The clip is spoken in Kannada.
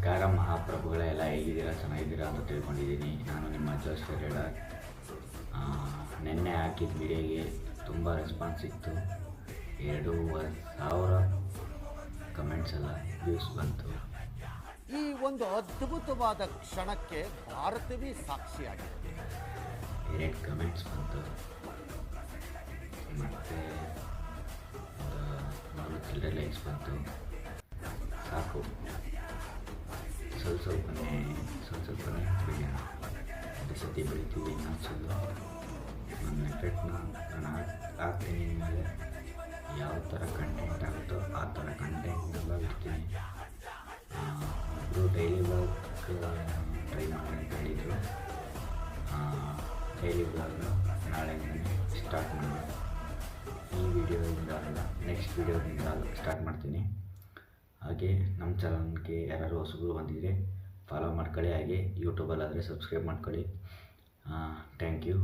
ನಮಸ್ಕಾರ ಮಹಾಪ್ರಭುಗಳೇ ಎಲ್ಲ ಹೇಗಿದ್ದೀರಾ ಚೆನ್ನಾಗಿದ್ದೀರಾ ಅಂತ ತಿಳ್ಕೊಂಡಿದ್ದೀನಿ. ನಾನು ನಿಮ್ಮ ಜೋಶ್ ಹೇಳ ನಿನ್ನೆ ಹಾಕಿದ ವಿಡಿಯೋಗೆ ತುಂಬ ರೆಸ್ಪಾನ್ಸ್ ಇತ್ತು. ಎರಡೂವರೆ ಸಾವಿರ ಕಮೆಂಟ್ಸ್ ಎಲ್ಲ ವ್ಯೂಸ್ ಬಂತು. ಈ ಒಂದು ಅದ್ಭುತವಾದ ಕ್ಷಣಕ್ಕೆ ಭಾರತವೇ ಸಾಕ್ಷಿಯಾಗಿದೆ. ಎರಡು ಕಮೆಂಟ್ಸ್ ಬಂತು. ಮತ್ತು ನಾಲ್ಕು ಲೈಕ್ಸ್ ಬಂತು. ಸಾಕು. ಸ್ವಲ್ಪ ಸ್ವಲ್ಪನೇ ಸ್ವಲ್ಪ ಸ್ವಲ್ಪನೇ ಬೆಳೆಯೋಣ ಒಂದು ಸತಿ ಬೆಳಿತೀವಿ ಇನ್ನೊಂದು ಸ್ವಲ್ಪ ನನ್ನ ಎಫೆಕ್ಟ್ನ ನಾನು ಹಾಕ್- ಹಾಕ್ತೀನಿ ಮೇಲೆ ಯಾವ ಥರ ಕಂಟೆಂಟ್ ಆಗುತ್ತೋ ಆ ಥರ ಕಂಟೆಂಟ್ನೆಲ್ಲ ಇರ್ತೀನಿ ಅದು ಡೈಲಿ ಬ್ಲಾಗ್ ಟ್ರೈ ಮಾಡಿ ಅಂತ ಹೇಳಿದರು ಡೈಲಿ ಬ್ಲಾಗ್ನ ನಾಳೆಯಿಂದನೇ ಸ್ಟಾರ್ಟ್ ಮಾಡಿ ಈ ವಿಡಿಯೋದಿಂದ ಅಲ್ಲ ನೆಕ್ಸ್ಟ್ ವಿಡಿಯೋದಿಂದ ಸ್ಟಾರ್ಟ್ ಮಾಡ್ತೀನಿ ಹಾಗೆ ನಮ್ಮ ಚಾನಲ್ಗೆ ಯಾರು ಹೊಸಬರು ಬಂದಿದ್ದರೆ ಫಾಲೋ ಮಾಡ್ಕೊಳ್ಳಿ ಹಾಗೆ ಯೂಟ್ಯೂಬಲ್ಲಾದರೆ ಸಬ್ಸ್ಕ್ರೈಬ್ ಮಾಡ್ಕೊಳ್ಳಿ. Thank you